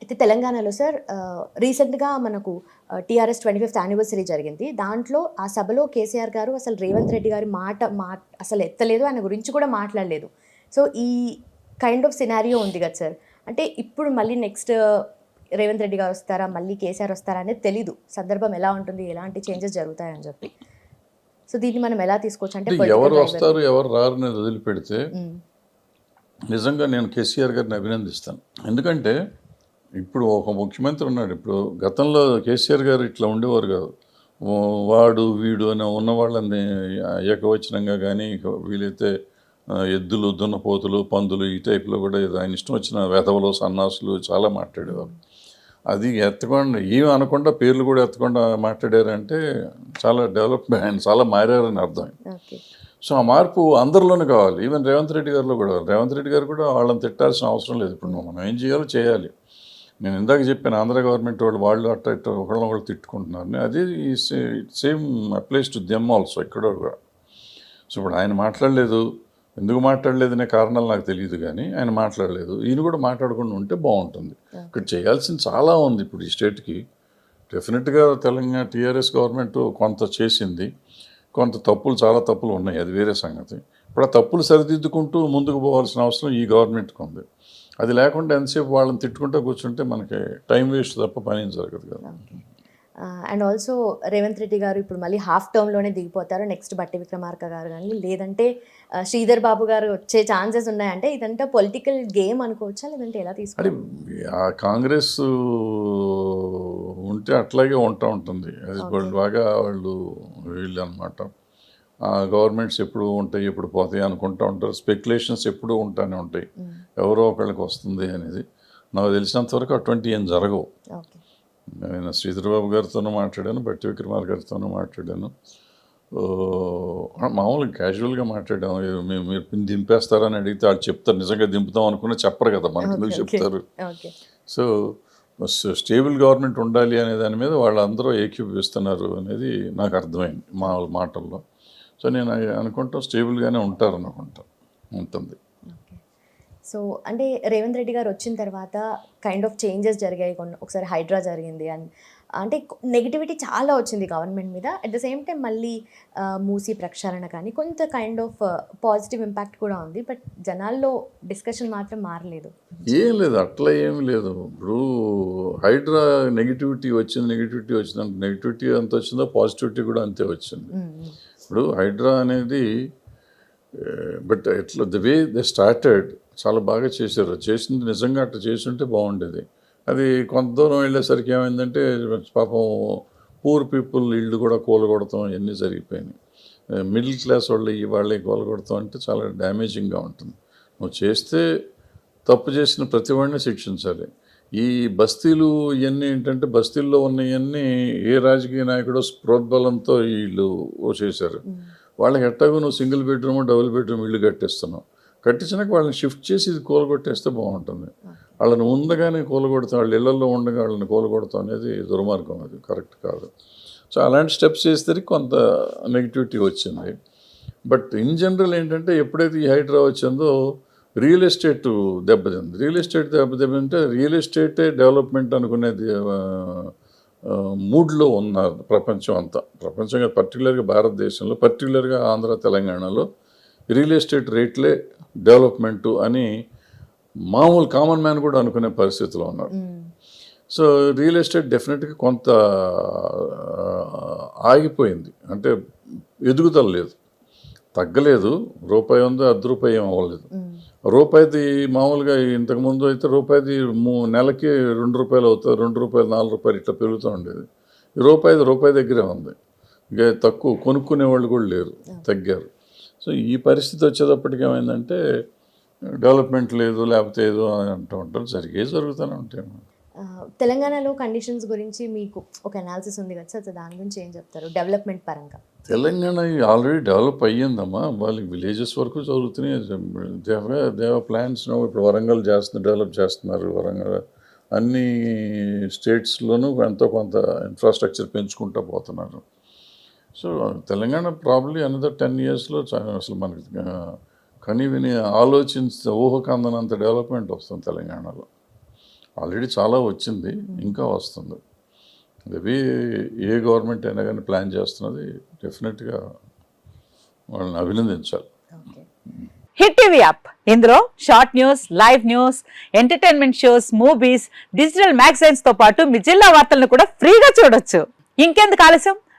అయితే తెలంగాణలో సార్ రీసెంట్గా మనకు టీఆర్ఎస్ ట్వంటీ ఫిఫ్త్ యానివర్సరీ జరిగింది. దాంట్లో ఆ సభలో కేసీఆర్ గారు అసలు రేవంత్ రెడ్డి గారి మాట మా అసలు ఎత్తలేదు. ఆయన గురించి కూడా మాట్లాడలేదు. సో ఈ కైండ్ ఆఫ్ సినారియో ఉంది కదా సార్ అంటే ఇప్పుడు మళ్ళీ నెక్స్ట్ రేవంత్ రెడ్డి గారు వస్తారా? మళ్ళీ కేసీఆర్ వస్తారా అనేది తెలీదు. సందర్భం ఎలా ఉంటుంది? ఎలాంటి చేంజెస్ జరుగుతాయని చెప్పి. సో దీన్ని మనం ఎలా తీసుకోవచ్చు? అంటే ఎవరు. వస్తారు ఎవరు రారు అనేది వదిలిపెడితే. నిజంగా నేను కేసీఆర్ గారిని అభినందిస్తాను. ఎందుకంటే ఇప్పుడు ఒక ముఖ్యమంత్రి ఉన్నాడు. ఇప్పుడు గతంలో కేసీఆర్ గారు ఇట్లా ఉండేవారు కాదు. వాడు వీడు అని ఉన్న వాళ్ళని ఏకవచనంగా కానీ వీలైతే ఎద్దులు దున్నపోతులు పందులు ఈ టైప్లో కూడా ఆయన ఇష్టం వచ్చిన వెధవలు సన్నాసులు చాలా మాట్లాడేవారు. అది ఎత్తకుండా ఏమి అనకుండా పేర్లు కూడా ఎత్తకుండా మాట్లాడారంటే చాలా డెవలప్మెంట్ ఆయన చాలా మారారని అర్థం. సో ఆ మార్పు అందరిలోనే కావాలి. ఈవెన్ రేవంత్ రెడ్డి గారిలో కూడా. రేవంత్ రెడ్డి గారు కూడా వాళ్ళని తిట్టాల్సిన అవసరం లేదు. ఇప్పుడు మనం ఏం చేయాలో చేయాలి. నేను ఇందాక చెప్పాను ఆంధ్ర గవర్నమెంట్ వాళ్ళు వాళ్ళు అట్ట ఇట్ట ఒకళ్ళొకళ్ళు తిట్టుకుంటున్నారు. అది same applies to them also ఇక్కడ కూడా. సో ఇప్పుడు ఆయన మాట్లాడలేదు. ఎందుకు మాట్లాడలేదనే కారణాలు నాకు తెలియదు కానీ ఆయన మాట్లాడలేదు. ఈయన కూడా మాట్లాడకుండా ఉంటే బాగుంటుంది. ఇక్కడ చేయాల్సింది చాలా ఉంది ఇప్పుడు ఈ స్టేట్కి. డెఫినెట్గా తెలంగాణ టీఆర్ఎస్ గవర్నమెంట్ కొంత చేసింది. కొంత తప్పులు చాలా తప్పులు ఉన్నాయి. అది వేరే సంగతి. ఇప్పుడు ఆ తప్పులు సరిదిద్దుకుంటూ ముందుకు పోవాల్సిన అవసరం ఈ గవర్నమెంట్కి ఉంది. అది లేకుండా ఎంతసేపు వాళ్ళని తిట్టుకుంటూ కూర్చుంటే మనకి టైం వేస్ట్ తప్ప పని జరగదు కదా. అండ్ ఆల్సో రేవంత్ రెడ్డి గారు ఇప్పుడు మళ్ళీ హాఫ్ టర్మ్లోనే దిగిపోతారు. నెక్స్ట్ బట్టి విక్రమార్క గారు కానీ లేదంటే శ్రీధర్ బాబు గారు వచ్చే ఛాన్సెస్ ఉన్నాయంటే ఇదంతా పొలిటికల్ గేమ్ అనుకోవచ్చా? లేదంటే ఎలా తీసుకోవాలి? కాంగ్రెస్ ఉంటే అట్లాగే ఉంటా ఉంటుంది. అది బాగా వాళ్ళు వీళ్ళు అనమాట గవర్నమెంట్స్ ఎప్పుడు ఉంటాయి ఎప్పుడు పోతాయి అనుకుంటూ ఉంటారు. స్పెక్యులేషన్స్ ఎప్పుడూ ఉంటానే ఉంటాయి. ఎవరో ఒకళ్ళకి వస్తుంది అనేది నాకు తెలిసినంత వరకు అటువంటి ఏం జరగవు. నేను శ్రీధరబాబు గారితోనూ మాట్లాడాను బట్టి విక్రమార్ గారితోనూ మాట్లాడాను. మామూలుగా క్యాజువల్గా మాట్లాడాము. మీరు మీరు దింపేస్తారని అడిగితే వాళ్ళు చెప్తారు నిజంగా దింపుతాం అనుకున్నా చెప్పరు కదా మనకి ఎందుకు చెప్తారు? సో స్టేబుల్ గవర్నమెంట్ ఉండాలి అనే దాని మీద వాళ్ళందరూ ఏకీభవిస్తున్నారు అనేది నాకు అర్థమైంది మా మాటల్లో. సో నేను అనుకుంటాం స్టేబుల్గానే ఉంటారు అనుకుంటా. ఉంటుంది. సో అంటే రేవంత్ రెడ్డి గారు వచ్చిన తర్వాత కైండ్ ఆఫ్ చేంజెస్ జరిగాయి కొన్ని ఒకసారి హైడ్రా జరిగింది అండ్ అంటే నెగిటివిటీ చాలా వచ్చింది గవర్నమెంట్ మీద. అట్ ద సేమ్ టైం మళ్ళీ మూసి ప్రక్షాళన కానీ కొంత కైండ్ ఆఫ్ పాజిటివ్ ఇంపాక్ట్ కూడా ఉంది. బట్ జనాల్లో డిస్కషన్ మాత్రం మారలేదు. ఏం లేదు అట్లా ఏం లేదు. ఇప్పుడు హైడ్రా నెగిటివిటీ వచ్చింది నెగిటివిటీ వచ్చింది అంటే నెగిటివిటీ ఎంత వచ్చిందో పాజిటివిటీ కూడా అంతే వచ్చింది. ఇప్పుడు హైడ్రా అనేది బట్ ఎట్లా ద వే దే స్టార్టెడ్ చాలా బాగా చేశారు. చేసింది నిజంగా అట్లా చేస్తుంటే బాగుండేది. అది కొంత దూరం వెళ్ళేసరికి ఏమైందంటే పాపం పూర్ పీపుల్ ఇళ్ళు కూడా కూలగొడతాం ఇవన్నీ జరిగిపోయినాయి. మిడిల్ క్లాస్ వాళ్ళు ఈ వాళ్ళే కూలగొడతాం అంటే చాలా డ్యామేజింగ్గా ఉంటుంది. నువ్వు చేస్తే తప్పు చేసిన ప్రతి వాడిని శిక్షించాలి. ఈ బస్తీలు ఇవన్నీ ఏంటంటే బస్తీల్లో ఉన్నవన్నీ ఏ రాజకీయ నాయకుడో ప్రోద్బలంతో వీళ్ళు చేశారు. వాళ్ళకి ఎట్టాగో నువ్వు సింగిల్ బెడ్రూమ్ డబుల్ బెడ్రూమ్ ఇల్లు కట్టిస్తున్నావు. కట్టించినాక వాళ్ళని షిఫ్ట్ చేసి ఇది కూలగొట్టేస్తే బాగుంటుంది. వాళ్ళని ఉండగానే కూలగొడతాం వాళ్ళ ఇళ్ళలో ఉండగా వాళ్ళని కూలగొడతాం అనేది దుర్మార్గం అది కరెక్ట్ కాదు. సో అలాంటి స్టెప్స్ చేస్తే కొంత నెగిటివిటీ వచ్చింది. బట్ ఇన్ జనరల్ ఏంటంటే ఎప్పుడైతే ఈ హైడ్రా వచ్చిందో రియల్ ఎస్టేట్ దెబ్బతింది. రియల్ ఎస్టేట్ దెబ్బతింటే రియల్ ఎస్టేటే డెవలప్మెంట్ అనుకునేది మూడ్లో ఉన్నారు ప్రపంచం అంతా. ప్రపంచంగా పర్టికులర్గా భారతదేశంలో పర్టికులర్గా ఆంధ్ర తెలంగాణలో రియల్ ఎస్టేట్ రేట్లే డెవలప్మెంటు అని మామూలు కామన్ మ్యాన్ కూడా అనుకునే పరిస్థితిలో ఉన్నారు. సో రియల్ ఎస్టేట్ డెఫినెట్గా కొంత ఆగిపోయింది. అంటే ఎదుగుదల లేదు. తగ్గలేదు. రూపాయి ఉంది అర్ధ రూపాయి ఏం అవ్వలేదు. రూపాయిది మామూలుగా ఇంతకుముందు అయితే రూపాయిది మూ నెలకి రెండు రూపాయలు అవుతుంది రెండు రూపాయలు నాలుగు రూపాయలు ఇట్లా పెరుగుతూ ఉండేది. రూపాయిది రూపాయి దగ్గరే ఉంది. ఇక తక్కువ కొనుక్కునే వాళ్ళు కూడా లేరు తగ్గారు. సో ఈ పరిస్థితి వచ్చేటప్పటికి ఏమైందంటే డెవలప్మెంట్ లేదు లేకపోతే ఏదో అని అంటూ ఉంటారు. జరిగే జరుగుతూనే ఉంటాయి. తెలంగాణలో కండిషన్స్ గురించి మీకు ఒక అనాలిసిస్ ఉంది కదా సార్? దాని గురించి ఏం చెప్తారు? డెవలప్మెంట్ పరంగా. తెలంగాణ ఆల్రెడీ డెవలప్ అయ్యిందమ్మా. వాళ్ళకి విలేజెస్ వరకు జరుగుతున్నాయి దేవ దేవ ప్లాన్స్ ఇప్పుడు వరంగల్ చేస్తున్నారు డెవలప్ చేస్తున్నారు వరంగల్. అన్ని స్టేట్స్లోనూ ఎంతో కొంత ఇన్ఫ్రాస్ట్రక్చర్ పెంచుకుంటూ పోతున్నారు. So Telangana probably another ten ఇయర్స్లో అసలు మనకి ఆ, కని విని ఆలోచించే ఊహకందనంత డెవలప్మెంట్ వస్తుంది తెలంగాణలో. ఆల్రెడీ చాలా వచ్చింది ఇంకా వస్తుంది. అవి ఏ గవర్నమెంట్ అయినా కానీ ప్లాన్ చేస్తున్నది డెఫినెట్గా వాళ్ళని అభినందించాలి. Hit TV app. ఇందులో short news live news entertainment shows movies digital మ్యాగజైన్స్తో పాటు మీ జిల్లా వార్తలను కూడా ఫ్రీగా చూడొచ్చు. ఇంకెందుకు ఆలస్యం?